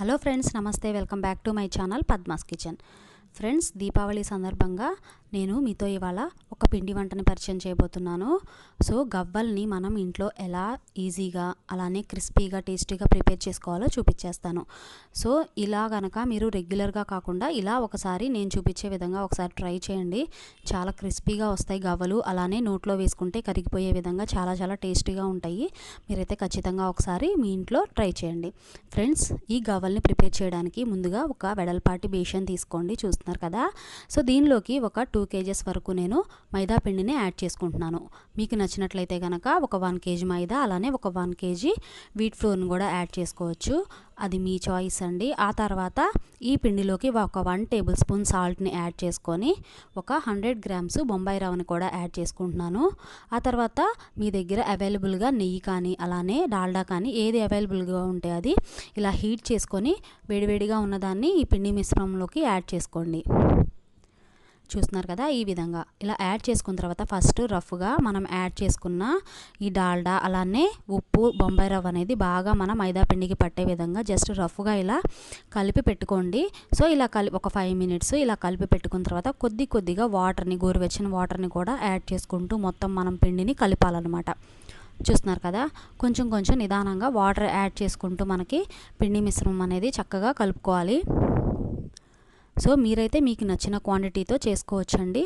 Hello friends నమస్తే. Welcome back to my channel Padma's kitchen. Friends Deepavali సందర్భంగా నేను మీతో ఇవాళ ఒక పిండి వంటని పరిచయం చేయబోతున్నాను. సో గవ్వల్ని మనం ఇంట్లో ఎలా ఈజీగా అలానే క్రిస్పీగా టేస్టీగా ప్రిపేర్ చేసుకోవాలో చూపించేస్తాను. సో ఇలా గనక మీరు రెగ్యులర్గా కాకుండా ఇలా ఒకసారి నేను చూపించే విధంగా ఒకసారి ట్రై చేయండి. చాలా క్రిస్పీగా వస్తాయి గవ్వలు అలానే నోట్లో వేసుకుంటే కరిగిపోయే విధంగా చాలా చాలా టేస్టీగా ఉంటాయి. మీరైతే ఖచ్చితంగా ఒకసారి మీ ఇంట్లో ట్రై చేయండి. ఫ్రెండ్స్ ఈ గవ్వల్ని ప్రిపేర్ చేయడానికి ముందుగా ఒక వెడల్పాటి బేషన్ తీసుకోండి. చూస్తున్నారు కదా? సో దీనిలోకి ఒక టూ టూ కేజెస్ వరకు నేను మైదా పిండిని యాడ్ చేసుకుంటున్నాను. మీకు నచ్చినట్లయితే కనుక ఒక వన్ కేజీ మైదా అలానే ఒక వన్ కేజీ వీట్ ఫ్లోర్ని కూడా యాడ్ చేసుకోవచ్చు. అది మీ చాయిస్ అండి. ఆ తర్వాత ఈ పిండిలోకి ఒక వన్ టేబుల్ స్పూన్ సాల్ట్ని యాడ్ చేసుకొని ఒక హండ్రెడ్ గ్రామ్స్ బొంబాయి రవ్వని కూడా యాడ్ చేసుకుంటున్నాను. ఆ తర్వాత మీ దగ్గర అవైలబుల్గా నెయ్యి కానీ అలానే డాల్డా కానీ ఏది అవైలబుల్గా ఉంటే అది ఇలా హీట్ చేసుకొని వేడివేడిగా ఉన్నదాన్ని ఈ పిండి మిశ్రమంలోకి యాడ్ చేసుకోండి. చూస్తున్నారు కదా ఈ విధంగా. ఇలా యాడ్ చేసుకున్న తర్వాత ఫస్ట్ రఫ్గా మనం యాడ్ చేసుకున్న ఈ డాల్డా అలానే ఉప్పు బొంబాయి రవ్వ అనేది బాగా మన మైదా పిండికి పట్టే విధంగా జస్ట్ రఫ్గా ఇలా కలిపి పెట్టుకోండి. సో ఇలా కలిపి ఒక ఫైవ్ మినిట్స్ ఇలా కలిపి పెట్టుకున్న తర్వాత కొద్ది కొద్దిగా వాటర్ని గోరువెచ్చని వాటర్ని కూడా యాడ్ చేసుకుంటూ మొత్తం మనం పిండిని కలిపాలన్నమాట. చూస్తున్నారు కదా? కొంచెం కొంచెం నిదానంగా వాటర్ యాడ్ చేసుకుంటూ మనకి పిండి మిశ్రమం అనేది చక్కగా కలుపుకోవాలి. సో మీరైతే మీకు నచ్చిన క్వాంటిటీతో చేసుకోవచ్చండి.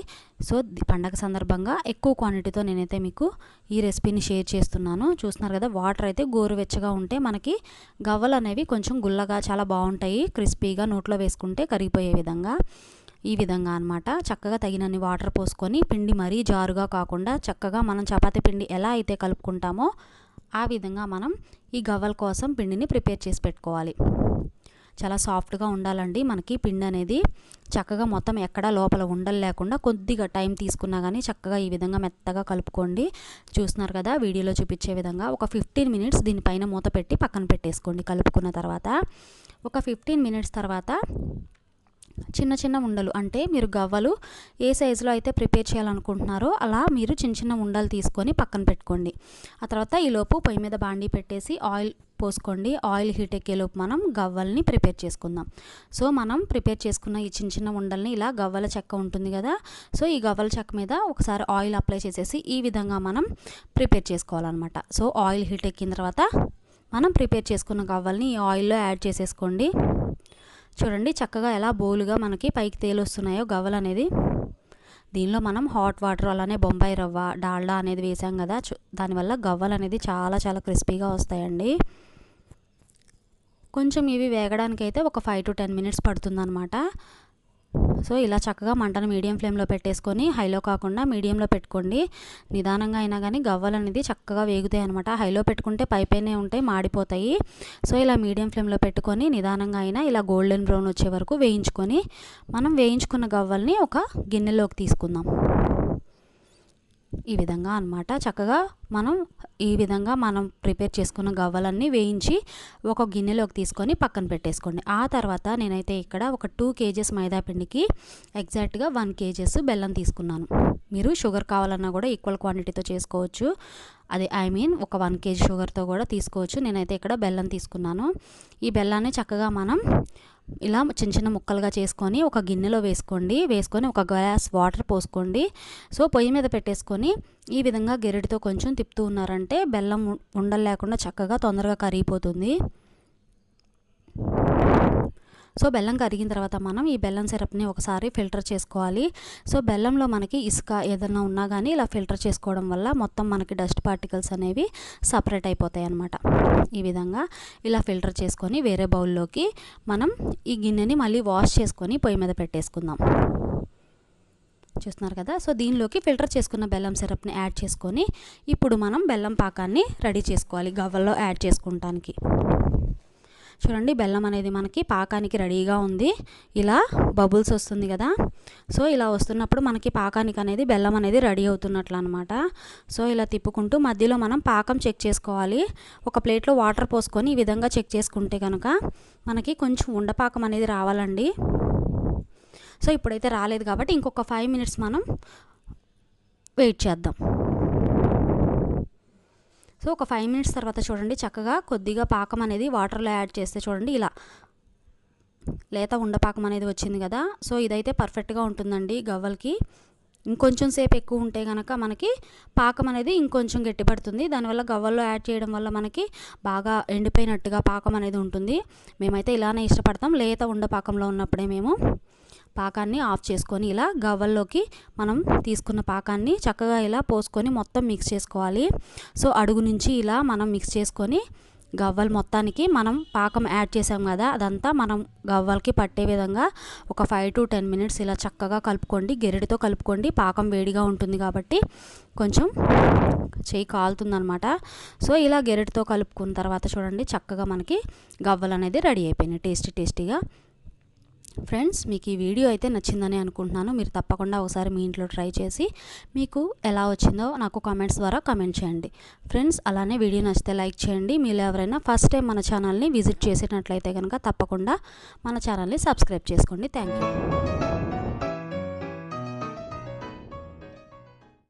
సో పండగ సందర్భంగా ఎక్కువ క్వాంటిటీతో నేనైతే మీకు ఈ రెసిపీని షేర్ చేస్తున్నాను. చూస్తున్నారు కదా వాటర్ అయితే గోరువెచ్చగా ఉంటే మనకి గవ్వలు అనేవి కొంచెం గుల్లగా చాలా బాగుంటాయి. క్రిస్పీగా నోట్లో వేసుకుంటే కరిగిపోయే విధంగా ఈ విధంగా అనమాట చక్కగా తగినన్ని వాటర్ పోసుకొని పిండి మరీ జారుగా కాకుండా చక్కగా మనం చపాతీ పిండి ఎలా అయితే కలుపుకుంటామో ఆ విధంగా మనం ఈ గవ్వల కోసం పిండిని ప్రిపేర్ చేసి పెట్టుకోవాలి. చాలా సాఫ్ట్గా ఉండాలండి. మనకి పిండి అనేది చక్కగా మొత్తం ఎక్కడా లోపల ఉండలు లేకుండా కొద్దిగా టైం తీసుకున్నా కానీ చక్కగా ఈ విధంగా మెత్తగా కలుపుకోండి. చూస్తున్నారు కదా వీడియోలో చూపించే విధంగా ఒక ఫిఫ్టీన్ మినిట్స్ దీనిపైన మూత పెట్టి పక్కన పెట్టేసుకోండి కలుపుకున్న తర్వాత. ఒక ఫిఫ్టీన్ మినిట్స్ తర్వాత చిన్న చిన్న ఉండలు అంటే మీరు గవ్వలు ఏ సైజులో అయితే ప్రిపేర్ చేయాలనుకుంటున్నారో అలా మీరు చిన్న చిన్న ఉండలు తీసుకొని పక్కన పెట్టుకోండి. ఆ తర్వాత ఈలోపు పొయ్యి మీద బాండీ పెట్టేసి ఆయిల్ పోసుకోండి. ఆయిల్ హీట్ ఎక్కేలోపు మనం గవ్వల్ని ప్రిపేర్ చేసుకుందాం. సో మనం ప్రిపేర్ చేసుకున్న ఈ చిన్న చిన్న ఉండల్ని ఇలా గవ్వల చెక్క ఉంటుంది కదా. సో ఈ గవ్వల చెక్క మీద ఒకసారి ఆయిల్ అప్లై చేసేసి ఈ విధంగా మనం ప్రిపేర్ చేసుకోవాలన్నమాట. సో ఆయిల్ హీట్ ఎక్కిన తర్వాత మనం ప్రిపేర్ చేసుకున్న గవ్వల్ని ఈ ఆయిల్లో యాడ్ చేసేసుకోండి. చూడండి చక్కగా ఎలా బోలుగా మనకి పైకి తేలొస్తున్నాయో గవ్వలు అనేది. దీనిలో మనం హాట్ వాటర్ అలానే బొంబాయి రవ్వ డాల్డా అనేది వేసాం కదా. దానివల్ల గవ్వలు అనేది చాలా చాలా క్రిస్పీగా వస్తాయండి. కొంచెం ఇవి వేగడానికైతే ఒక ఫైవ్ టు టెన్ మినిట్స్ పడుతుందనమాట సో ఇలా చక్కగా మంటను మీడియం ఫ్లేమ్లో పెట్టేసుకొని హైలో కాకుండా మీడియంలో పెట్టుకోండి. నిదానంగా అయినా కానీ గవ్వలు అనేది చక్కగా వేగుతాయి అనమాట హైలో పెట్టుకుంటే పైపైనే ఉంటాయి మాడిపోతాయి. సో ఇలా మీడియం ఫ్లేమ్లో పెట్టుకొని నిదానంగా అయినా ఇలా గోల్డెన్ బ్రౌన్ వచ్చే వరకు వేయించుకొని మనం వేయించుకున్న గవ్వల్ని ఒక గిన్నెలోకి తీసుకుందాం. ఈ విధంగా అనమాట చక్కగా మనం ఈ విధంగా మనం ప్రిపేర్ చేసుకున్న గవ్వలన్నీ వేయించి ఒక గిన్నెలోకి తీసుకొని పక్కన పెట్టేసుకోండి. ఆ తర్వాత నేనైతే ఇక్కడ ఒక టూ కేజెస్ మైదాపిండికి ఎగ్జాక్ట్గా వన్ కేజెస్ బెల్లం తీసుకున్నాను. మీరు షుగర్ కావాలన్నా కూడా ఈక్వల్ క్వాంటిటీతో చేసుకోవచ్చు. అది ఐ మీన్ ఒక వన్ కేజీ షుగర్తో కూడా తీసుకోవచ్చు. నేనైతే ఇక్కడ బెల్లం తీసుకున్నాను. ఈ బెల్లాన్ని చక్కగా మనం ఇలా చిన్న చిన్న ముక్కలుగా చేసుకొని ఒక గిన్నెలో వేసుకోండి. వేసుకొని ఒక గ్లాస్ వాటర్ పోసుకోండి. సో పొయ్యి మీద పెట్టేసుకొని ఈ విధంగా గెరటితో కొంచెం తిప్పుతూ ఉన్నారంటే బెల్లం ఉండలేకుండా చక్కగా తొందరగా కరిగిపోతుంది. సో బెల్లం కరిగిన తర్వాత మనం ఈ బెల్లం సిరప్ని ఒకసారి ఫిల్టర్ చేసుకోవాలి. సో బెల్లంలో మనకి ఇసుక ఏదైనా ఉన్నా కానీ ఇలా ఫిల్టర్ చేసుకోవడం వల్ల మొత్తం మనకి డస్ట్ పార్టికల్స్ అనేవి సపరేట్ అయిపోతాయి అన్నమాట. ఈ విధంగా ఇలా ఫిల్టర్ చేసుకొని వేరే బౌల్లోకి మనం ఈ గిన్నెని మళ్ళీ వాష్ చేసుకొని పొయ్యి మీద పెట్టేసుకుందాం. చూస్తున్నారు కదా? సో దీనిలోకి ఫిల్టర్ చేసుకున్న బెల్లం సిరప్ని యాడ్ చేసుకొని ఇప్పుడు మనం బెల్లం పాకాన్ని రెడీ చేసుకోవాలి గవ్వల్లో యాడ్ చేసుకుంటానికి. చూడండి బెల్లం అనేది మనకి పాకానికి రెడీగా ఉంది. ఇలా బబుల్స్ వస్తుంది కదా. సో ఇలా వస్తున్నప్పుడు మనకి పాకానికి అనేది బెల్లం అనేది రెడీ అవుతున్నట్లు అనమాట సో ఇలా తిప్పుకుంటూ మధ్యలో మనం పాకం చెక్ చేసుకోవాలి. ఒక ప్లేట్లో వాటర్ పోసుకొని ఈ విధంగా చెక్ చేసుకుంటే కనుక మనకి కొంచెం ఉండపాకం అనేది రావాలండి. సో ఇప్పుడైతే రాలేదు కాబట్టి ఇంకొక ఫైవ్ మినిట్స్ మనం వెయిట్ చేద్దాం. సో ఒక ఫైవ్ మినిట్స్ తర్వాత చూడండి చక్కగా కొద్దిగా పాకం అనేది వాటర్లో యాడ్ చేస్తే చూడండి ఇలా లేత ఉండపాకం అనేది వచ్చింది కదా. సో ఇదైతే పర్ఫెక్ట్గా ఉంటుందండి గవ్వలకి. ఇంకొంచెం సేపు ఎక్కువ ఉంటే కనుక మనకి పాకం అనేది ఇంకొంచెం గట్టిపడుతుంది. దానివల్ల గవ్వల్లో యాడ్ చేయడం వల్ల మనకి బాగా ఎండిపోయినట్టుగా పాకం అనేది ఉంటుంది. మేమైతే ఇలానే ఇష్టపడతాం. లేత ఉండపాకంలో ఉన్నప్పుడే మేము పాకాన్ని ఆఫ్ చేసుకొని ఇలా గవ్వల్లోకి మనం తీసుకున్న పాకాన్ని చక్కగా ఇలా పోసుకొని మొత్తం మిక్స్ చేసుకోవాలి. సో అడుగు నుంచి ఇలా మనం మిక్స్ చేసుకొని గవ్వలు మొత్తానికి మనం పాకం యాడ్ చేసాం కదా అదంతా మనం గవ్వలకి పట్టే విధంగా ఒక ఫైవ్ టు టెన్ మినిట్స్ ఇలా చక్కగా కలుపుకోండి. గెరటితో కలుపుకోండి. పాకం వేడిగా ఉంటుంది కాబట్టి కొంచెం చేయి కాలుతుందనమాట సో ఇలా గెరటితో కలుపుకున్న తర్వాత చూడండి చక్కగా మనకి గవ్వలు అనేది రెడీ అయిపోయినాయి టేస్టీ టేస్టీగా ఫ్రెండ్స్ మీకు ఈ వీడియో అయితే నచ్చిందని అనుకుంటున్నాను. మీరు తప్పకుండా ఒకసారి మీ ఇంట్లో ట్రై చేసి మీకు ఎలా వచ్చిందో నాకు కామెంట్స్ ద్వారా కామెంట్ చేయండి. ఫ్రెండ్స్ అలానే వీడియో నచ్చితే లైక్ చేయండి. మీరు ఎవరైనా ఫస్ట్ టైం మన ఛానల్ని విజిట్ చేసినట్లయితే కనుక తప్పకుండా మన ఛానల్ని సబ్స్క్రైబ్ చేసుకోండి. Thank you